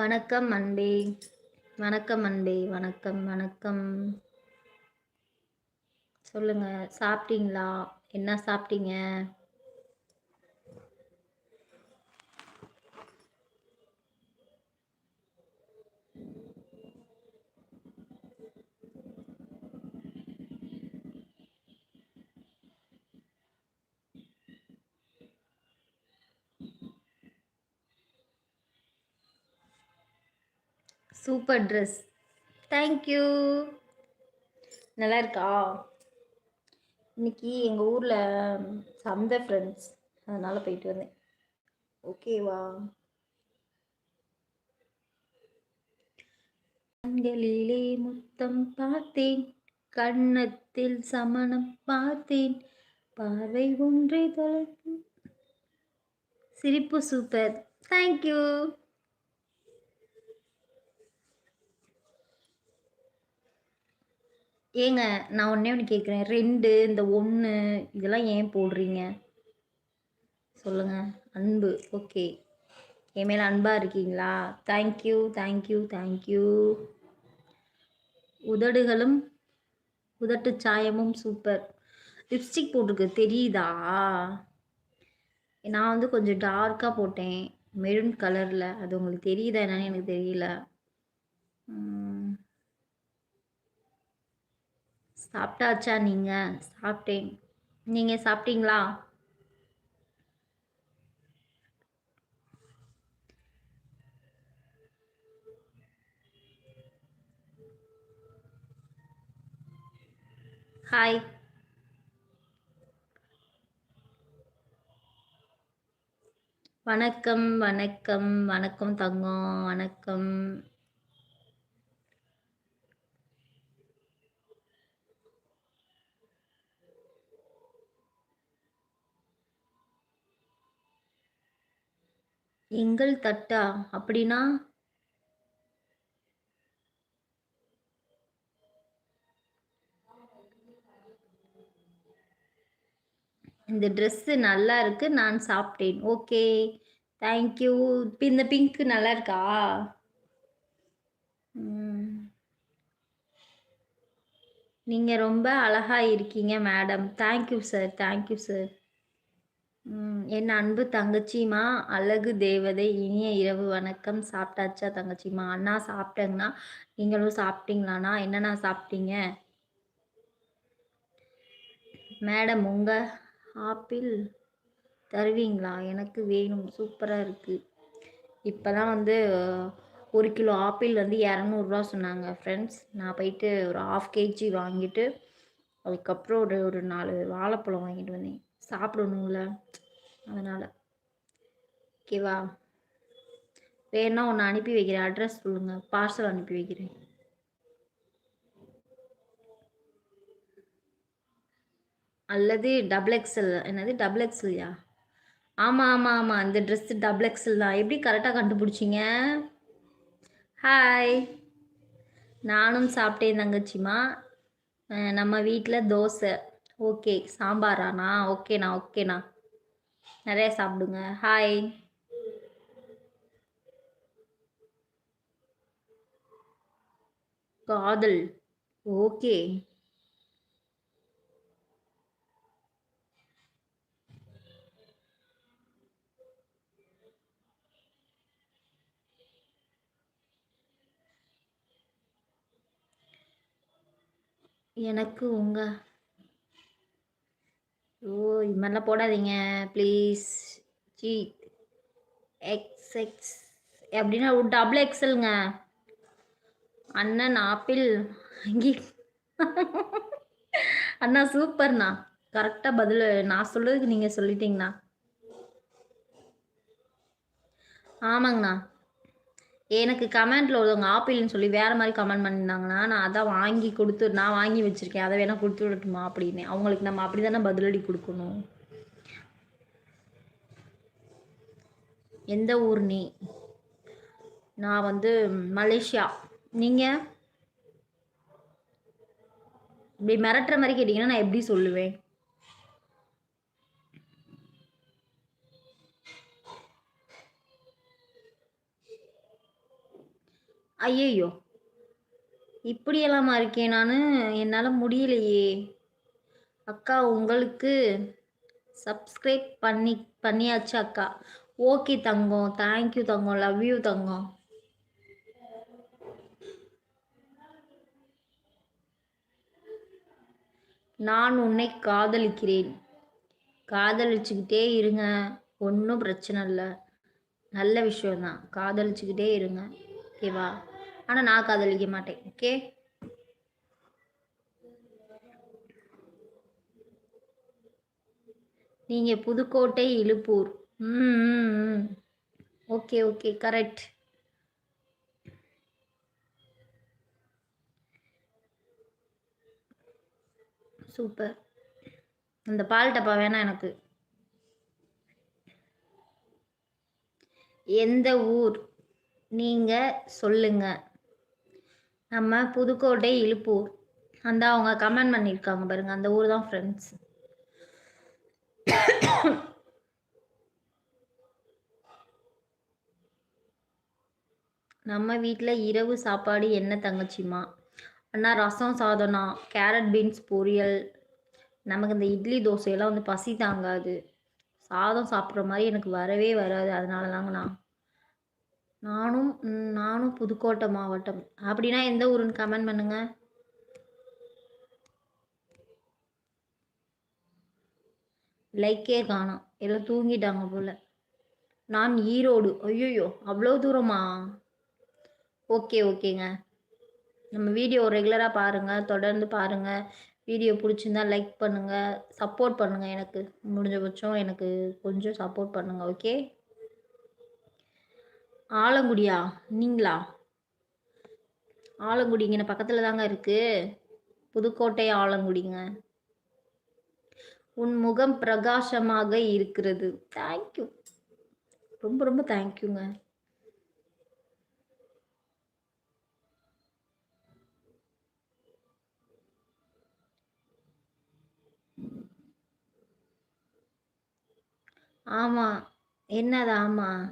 வணக்கம் அன்பே வணக்கம் அன்பே வணக்கம் வணக்கம். சொல்லுங்க சாப்பிட்டீங்களா? என்ன சாப்பிட்டீங்க? சூப்பர் ட்ரெஸ் தேங்க்யூ நல்லா இருக்கா இன்னைக்கு எங்கள் ஊரில் சந்த ஃப்ரெண்ட்ஸ் அதனால் போயிட்டு வந்தேன். ஓகேவா கண்களிலே முத்தம் பார்த்தேன். கண்ணத்தில் சமணம் பார்த்தேன். பார்வை ஒன்றை தொலைப்பு சிரிப்பு சூப்பர் தேங்க்யூ ஏங்க நான் ஒன்னே ஒன்று கேட்குறேன் ரெண்டு இந்த ஒன்று இதெல்லாம் ஏன் போடுறீங்க? சொல்லுங்க. அன்பு. ஓகே. என் மேலே அன்பாக இருக்கீங்களா? தேங்க்யூ தேங்க்யூ தேங்க்யூ உதடுகளும் உதட்டு சாயமும் சூப்பர் லிப்ஸ்டிக் போட்டிருக்கு. தெரியுதா? நான் வந்து கொஞ்சம் டார்க்காக போட்டேன். மெரூன் கலரில் அது உங்களுக்கு தெரியுதா என்னன்னு எனக்கு தெரியல. சாப்பிட்டாச்சா நீங்கள் சாப்பிட்டேன். நீங்கள் சாப்பிட்டீங்களா? ஹாய் வணக்கம் வணக்கம் வணக்கம் தங்கம் வணக்கம். எங்கள் தட்டா? அப்படின்னா? இந்த ட்ரெஸ்ஸு நல்லா இருக்கு நான் சாப்பிட்டேன். ஓகே தேங்க்யூ இந்த பிங்க்கு நல்லா இருக்கா? நீங்கள் ரொம்ப அழகாக இருக்கீங்க madam thank you sir thank you sir என் அன்பு தங்கச்சிமா அழகு தேவதை இனிய இரவு வணக்கம். சாப்பிட்டாச்சா தங்கச்சிமா அண்ணா சாப்பிட்டேங்கண்ணா நீங்களும் சாப்பிட்டீங்களாண்ணா? என்னண்ணா சாப்பிட்டீங்க? மேடம் உங்கள் ஆப்பிள் தருவீங்களா? எனக்கு வேணும். சூப்பராக இருக்குது இப்போதான் வந்து ஒரு கிலோ ஆப்பிள் வந்து இரநூறுவா சொன்னாங்க ஃப்ரெண்ட்ஸ் நான் போயிட்டு ஒரு ஆஃப் கேஜி வாங்கிட்டு அதுக்கப்புறம் ஒரு ஒரு நாலு வாழைப்பழம் வாங்கிட்டு வந்தேன். சாப்பிடணும்ல. அதனால். ஓகேவா வேணா ஒன்று அனுப்பி வைக்கிறேன் அட்ரஸ் சொல்லுங்கள் பார்சல் அனுப்பி வைக்கிறேன். அல்லது டபுள் எக்ஸல் என்னது? டபுள் எக்ஸல்யா ஆமாம் ஆமாம் ஆமாம் இந்த ட்ரெஸ்ஸு டபுள் எக்ஸல் தான். எப்படி கரெக்டாக கண்டுபிடிச்சிங்க? ஹாய் நானும் சாப்பிட்டேன் தங்கச்சிமா. நம்ம வீட்டில் தோசை. ஓகே. சாம்பாராண்ணா ஓகேண்ணா ஓகேண்ணா. நிறைய சாப்பிடுங்க. ஹாய் காதல். ஓகே. எனக்கு உங்கள் ஓ இது மாதிரிலாம் போடாதீங்க ப்ளீஸ் ஜி எக்ஸ் எக்ஸ் அப்படின்னா டபுள் எக்ஸலுங்க அண்ணன் ஆப்பிள் வாங்கி அண்ணா சூப்பர்ண்ணா கரெக்டாக பதில். நான் சொல்கிறதுக்கு நீங்கள் சொல்லிட்டீங்கண்ணா. ஆமாங்கண்ணா. எனக்கு கமெண்ட்டில் ஒருத்தவங்க ஆப்பிள்னு சொல்லி வேறு மாதிரி கமெண்ட் பண்ணியிருந்தாங்கன்னா நான் அதான் வாங்கி கொடுத்து நான் வாங்கி வச்சுருக்கேன். அதை வேணால் கொடுத்து விடட்டுமா அப்படின்னு. அவங்களுக்கு நம்ம அப்படி தானே பதிலடி கொடுக்கணும். எந்த ஊர் நீ? நான் வந்து மலேசியா. நீங்கள் இப்படி மிரட்டுற மாதிரி கேட்டிங்கன்னா நான் எப்படி சொல்லுவேன்? ஐயையோ. இப்படியெல்லாமா இருக்கேன் நான்? என்னால் முடியலையே. அக்கா உங்களுக்கு சப்ஸ்கிரைப் பண்ணி பண்ணியாச்சு அக்கா. ஓகே தங்கம். தேங்க்யூ தங்கம். லவ் யூ தங்கம். நான் உன்னை காதலிக்கிறேன். காதலிச்சுக்கிட்டே இருங்க. ஒன்றும் பிரச்சனை இல்லை. நல்ல விஷயம்தான். காதலிச்சுக்கிட்டே இருங்க. ஓகேவா? ஆனால் நான் காதலிக்க மாட்டேன் ஓகே நீங்கள் புதுக்கோட்டை இழுப்பூர் ம் ஓகே ஓகே கரெக்ட் சூப்பர் அந்த பால் டப்பா வேணாம் எனக்கு. எந்த ஊர்? நீங்கள் சொல்லுங்க. நம்ம புதுக்கோட்டை இழுப்பூர். அந்த அவங்க கமெண்ட் பண்ணியிருக்காங்க பாருங்க. அந்த ஊர் தான் ஃப்ரெண்ட்ஸ் நம்ம வீட்டில் இரவு சாப்பாடு என்ன தங்கச்சிமா அண்ணா ரசம் சாதம்னா கேரட் பீன்ஸ் பொரியல். நமக்கு இந்த இட்லி தோசையெல்லாம் வந்து பசி தாங்காது. சாதம் சாப்பிட்ற மாதிரி எனக்கு வரவே வராது. அதனால தாங்கண்ணா நானும் நானும் புதுக்கோட்டை மாவட்டம். அப்படின்னா எந்த ஊருன்னு கமெண்ட் பண்ணுங்க. லைக்கே காணும். எல்லாம் தூங்கிட்டாங்க போல. நான் ஈரோடு. ஐயோயோ அவ்வளோ தூரமா? ஓகே ஓகேங்க நம்ம வீடியோ ரெகுலராக பாருங்கள் தொடர்ந்து பாருங்கள் வீடியோ பிடிச்சிருந்தா லைக் பண்ணுங்கள் சப்போர்ட் பண்ணுங்கள் எனக்கு. முடிஞ்சபட்சம் எனக்கு கொஞ்சம் சப்போர்ட் பண்ணுங்கள் ஓகே ஆலங்குடியா? நீங்களா? ஆலங்குடி இங்கே பக்கத்தில் தாங்க இருக்குது புதுக்கோட்டை ஆலங்குடிங்க. உன் முகம் பிரகாசமாக இருக்கிறது. தேங்க்யூ ரொம்ப ரொம்ப தேங்க்யூங்க ஆமாம் என்னது ஆமாம்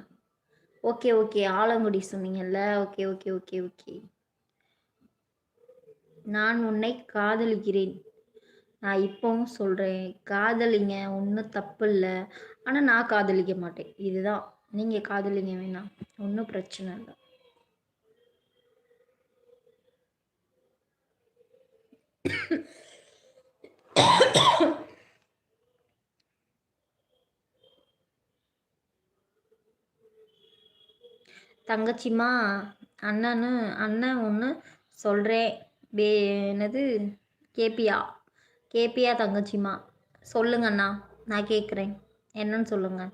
ஓகே ஓகே. ஆலங்குடி சொன்னீங்கல்ல. Okay okay okay okay. நான் உன்னை காதலிக்கிறேன். நான் இப்போவும் சொல்கிறேன் காதலிங்க ஒன்றும் தப்பு இல்லை ஆனால் நான் காதலிக்க மாட்டேன். இதுதான். நீங்கள் காதலிங்க வேணாம். ஒன்றும் பிரச்சனை இல்லை. தங்கச்சிம்மா அண்ணன்னு அண்ணன் ஒன்று சொல்கிறேன் பே என்னது? கேபியா கேபியா தங்கச்சிம்மா. சொல்லுங்கண்ணா நான் கேட்குறேன் என்னன்னு சொல்லுங்கள்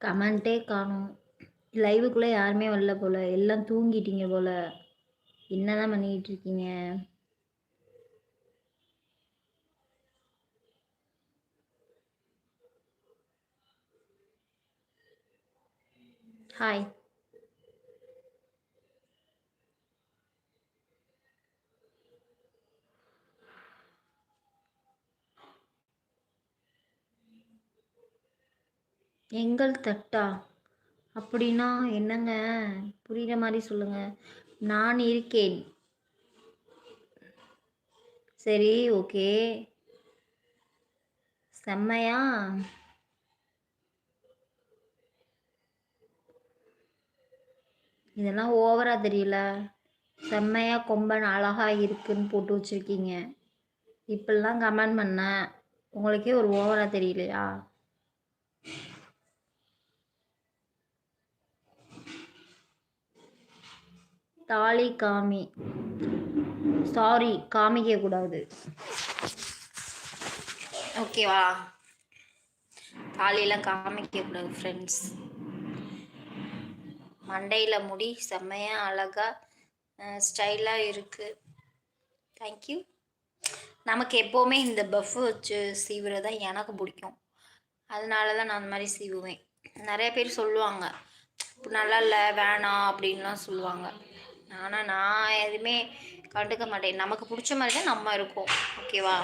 கமெண்ட்டே காணும். லைவுக்குள்ளே யாருமே வரல போல். எல்லாம் தூங்கிட்டீங்க போல். என்னதான் பண்ணிக்கிட்டு இருக்கீங்க? ஹாய் எங்கள் தட்டா? அப்படின்னா என்னங்க? புரிகிற மாதிரி சொல்லுங்க. நான் இருக்கேன். சரி ஓகே. செம்மையா? இதெல்லாம் ஓவரா தெரியல. செம்மையா கொம்பன் அழகா இருக்குன்னு போட்டு வச்சிருக்கீங்க. இப்படிலாம் கமெண்ட் பண்ண உங்களுக்கே ஒரு ஓவரா தெரியலையா? தாலி காமி சாரி காமிக்க கூடாது. ஓகேவா தாலியெல்லாம் காமிக்க கூடாது ஃப்ரெண்ட்ஸ் மண்டையில் முடி செம்மையாக அழகாக ஸ்டைலாக இருக்குது தேங்க்யூ நமக்கு எப்போவுமே இந்த பஃப் வச்சு சீவுறது தான் எனக்கு பிடிக்கும். அதனால தான் நான் அந்த மாதிரி சீவுவேன். நிறைய பேர் சொல்லுவாங்க நல்லா இல்லை வேணாம் அப்படின்லாம் சொல்லுவாங்க. ஆனால் நான் எதுவுமே கண்டுக்க மாட்டேன். நமக்கு பிடிச்ச மாதிரி தான் நம்ம இருக்கோம். ஓகேவா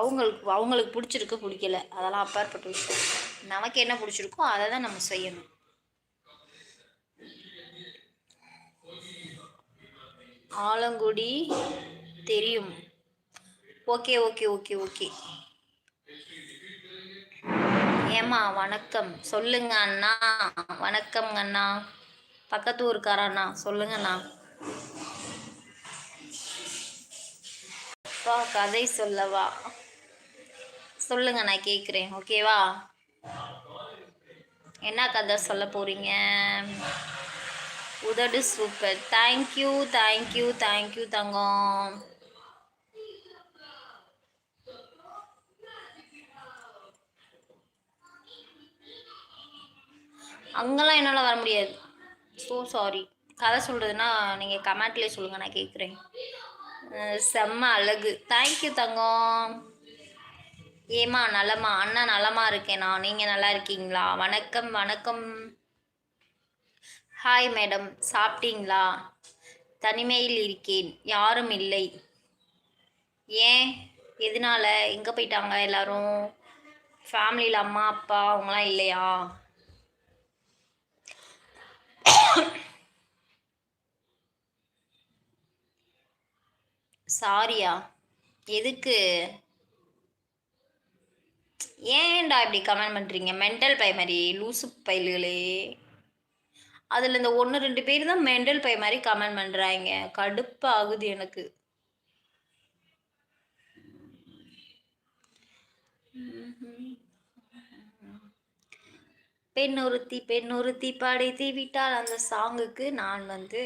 அவங்களுக்கு அவங்களுக்கு பிடிச்சிருக்கு பிடிக்கல. அதெல்லாம் அப்பாற்பட்ட விஷயம். நமக்கு என்ன பிடிச்சிருக்கோ அதை தான் நம்ம செய்யணும். ஆலங்குடி தெரியும். ஓகே ஓகே ஓகே ஓகே ஏமா வணக்கம். சொல்லுங்க அண்ணா. வணக்கம் அண்ணா. பக்கத்து ஊருக்காரண்ணா சொல்லுங்கண்ணா அப்பா கதை சொல்லவா. சொல்லுங்க நான் கேட்குறேன் ஓகேவா என்ன கதை சொல்ல போறீங்க? உதடு super. Thank you thank you thank you தங்கம். அங்கெல்லாம் என்னால் வர முடியாது. ஸோ சாரி கதை சொல்கிறதுனா நீங்கள் கமெண்ட்லேயே சொல்லுங்கள் நான் கேட்குறேன் செம்ம அழகு. தேங்க்யூ தங்கம். ஏமா நலமா அண்ணா நலமா இருக்கேனா? நீங்கள் நல்லா இருக்கீங்களா? வணக்கம் வணக்கம். ஹாய் மேடம் சாப்பிட்டீங்களா? தனிமையில் இருக்கேன். யாரும் இல்லை. ஏன்? எதனால? எங்கே போயிட்டாங்க எல்லாரும்? ஃபேமிலியில் அம்மா அப்பா அவங்களாம் இல்லையா? சாரியா எதுக்கு? ஏன்டா இப்படி கமெண்ட் பண்ணுறீங்க மென்டல் பை மாதிரி லூசு பயில்களே. அதில் இந்த ஒன்று ரெண்டு பேர் தான் மென்டல் பை மாதிரி கமெண்ட் பண்ணுறாங்க கடுப்பாகுது எனக்கு. பெண் ஒருத்தி பெண் ஒருத்தி படைத்து விட்டால் அந்த சாங்குக்கு நான் வந்து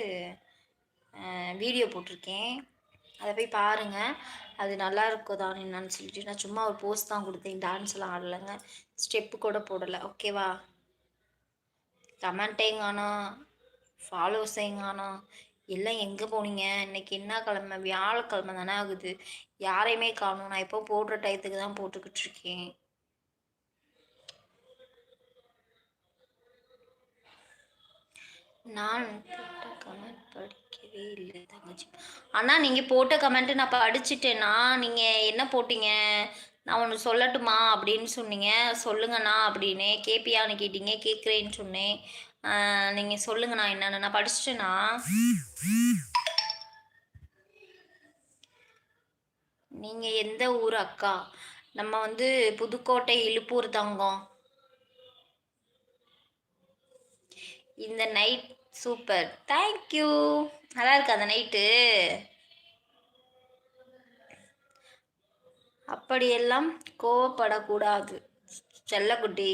வீடியோ போட்டிருக்கேன். அதை போய் பாருங்கள் அது நல்லா இருக்குதான் என்னன்னு சொல்லிட்டு. நான் சும்மா ஒரு போஸ்ட் தான் கொடுத்தேன். டான்ஸ்லாம் ஆடலைங்க. ஸ்டெப்பு கூட போடலை. ஓகேவா கமெண்ட்டையும் காணோம் ஃபாலோஸையும் காணோம் எல்லாம் எங்கே போனீங்க? இன்னைக்கு என்ன கிழமை? வியாழக்கிழமை தானே ஆகுது. யாரையுமே காணும். நான் எப்போ போடுற டயத்துக்கு தான் போட்டுக்கிட்டு இருக்கேன். நான் போட்ட கமெண்ட் படிக்கவே இல்லை தங்கச்சி. அண்ணா நீங்கள் போட்ட கமெண்ட்டு நான் படிச்சுட்டேன்னா நீங்கள் என்ன போட்டீங்க? நான் ஒன்று சொல்லட்டுமா? அப்படின்னு சொன்னீங்க. சொல்லுங்கண்ணா அப்படின்னு. கேப்பியான்னு கேட்டீங்க. கேட்குறேன்னு சொன்னேன். நீங்கள் சொல்லுங்கண்ணா என்னென்னு. நான் படிச்சுட்டேண்ணா. நீங்கள் எந்த ஊர் அக்கா? நம்ம வந்து புதுக்கோட்டை இழுப்பூர் தங்கம். இந்த நைட் சூப்பர் தேங்க்யூ நல்லா இருக்கு அந்த நைட்டு அப்படியெல்லாம் கோவப்படக்கூடாது. செல்லக்குட்டி.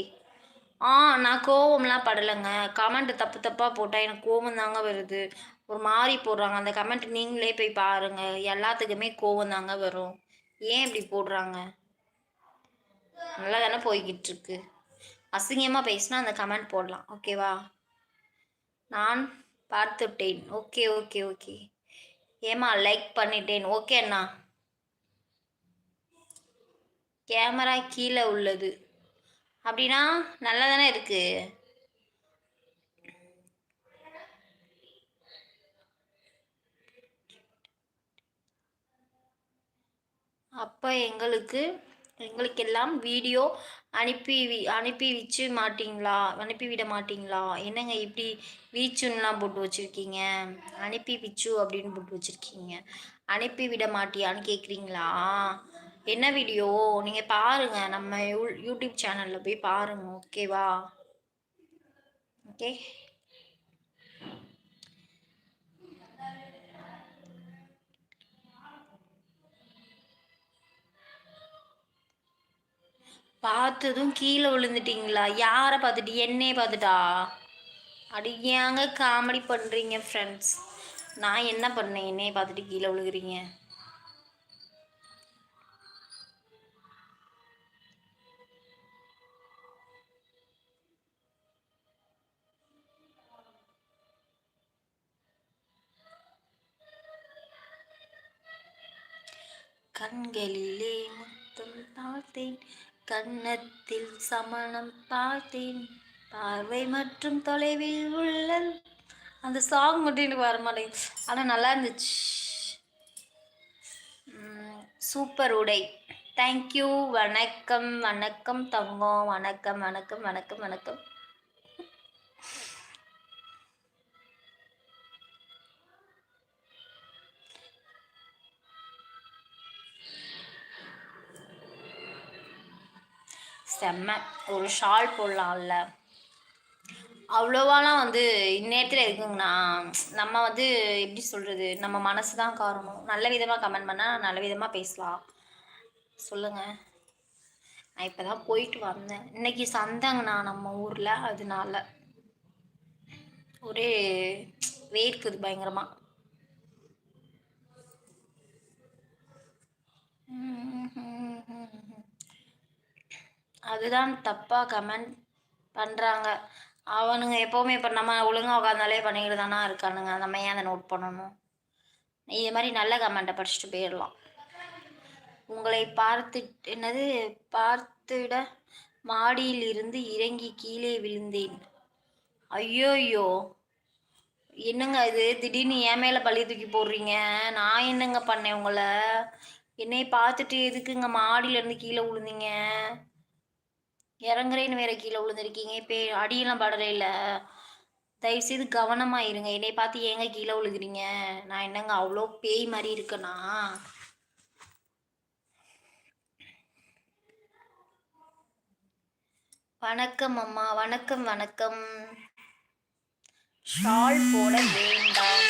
ஆ நான் கோவம்லாம் படலைங்க. கமெண்ட் தப்பு தப்பாக போட்டால் எனக்கு கோவம் தாங்க வருது. ஒரு மாதிரி போடுறாங்க. அந்த கமெண்ட் நீங்களே போய் பாருங்கள் எல்லாத்துக்குமே கோவம் தாங்க வரும். ஏன் இப்படி போடுறாங்க? நல்லா தானே போய்கிட்டு இருக்கு அசிங்கமாக பேசினா அந்த கமெண்ட் போடலாம். ஓகேவா நான் பார்த்துட்டேன். Okay okay okay. ஏமா லைக் பண்ணிட்டேன். ஓகே அண்ணா. கேமரா கீழே உள்ளது. அப்படின்னா நல்லா தானே இருக்கு? அப்போ எங்களுக்கு எங்களுக்கெல்லாம் வீடியோ அனுப்பி அனுப்பி வச்சு மாட்டிங்களா? அனுப்பி விட மாட்டிங்களா? என்னங்க இப்படி வீச்சுன்னெலாம் போட்டு வச்சுருக்கீங்க? அனுப்பி விச்சு அப்படின்னு போட்டு வச்சுருக்கீங்க. அனுப்பி விட மாட்டியான்னு கேட்குறீங்களா என்ன வீடியோ நீங்கள் பாருங்கள் நம்ம யூ யூடியூப் சேனலில் போய் பாருங்கள் ஓகேவா ஓகே பார்த்ததும் கீழே விழுந்துட்டீங்களா? யாரை பார்த்துட்டு? என்னையே பார்த்துட்டா? அடியாங்க காமெடி பண்ணுறீங்க ஃப்ரெண்ட்ஸ் நான் என்ன பண்ணேன்? என்னையே பார்த்துட்டு கீழே விழுகிறீங்க. கண்களிலே முத்தம் தாழ்த்தேன். கன்னத்தில் சமணம் பார்த்தேன். பார்வை மற்றும் தொலைவில் உள்ள அந்த சாங் மட்டும் எனக்கு வர மாட்டேங்குது. ஆனால் நல்லா இருந்துச்சு. சூப்பர் உடை. தேங்க்யூ வணக்கம் வணக்கம் தங்கம். வணக்கம் வணக்கம் வணக்கம் வணக்கம். செம்ம. ஒரு ஷால் போடலாம்ல. அவ்வளோவாலாம் வந்து இந்நேரத்தில் இருக்குங்கண்ணா நம்ம வந்து எப்படி சொல்கிறது நம்ம மனசு தான் காரணம். நல்ல விதமாக கமெண்ட் பண்ணால் நல்ல விதமாக பேசலாம். சொல்லுங்கள் நான் இப்போ தான் போயிட்டு வந்தேன். இன்னைக்கு சந்தைங்கண்ணா நம்ம ஊரில். அதனால ஒரே வேர்க்குது பயங்கரமாக அதுதான் தப்பாக கமெண்ட் பண்ணுறாங்க அவனுங்க எப்போவுமே இப்போ நம்ம ஒழுங்காக உட்காந்தாலே பண்ணிக்கிட்டு தானே இருக்கானுங்க. நம்ம ஏன் அதை நோட் பண்ணணும்? இது மாதிரி நல்ல கமெண்ட்டை படிச்சுட்டு போயிடலாம். உங்களை பார்த்து என்னது? பார்த்துட மாடியில் இருந்து இறங்கி கீழே விழுந்தேன். ஐயோயோ! என்னங்க இது? திடீர்னு என் மேலே பள்ளி தூக்கி போடுறீங்க? நான் என்னங்க பண்ணேன் உங்களை? என்னை பார்த்துட்டு எதுக்குங்க மாடியிலேருந்து கீழே விழுந்தீங்க? இறங்குறேன்னு வேற கீழே விழுந்திருக்கீங்க. இப்போ அடியெல்லாம் படலை இல்லை. தயவுசெய்து கவனமாக இருங்க. என்னை பார்த்து ஏங்க கீழே விழுகிறீங்க? நான் என்னங்க அவ்வளோ பேய் மாதிரி இருக்கேனா? வணக்கம் அம்மா. வணக்கம் வணக்கம். ஷால் போட வேண்டாம்.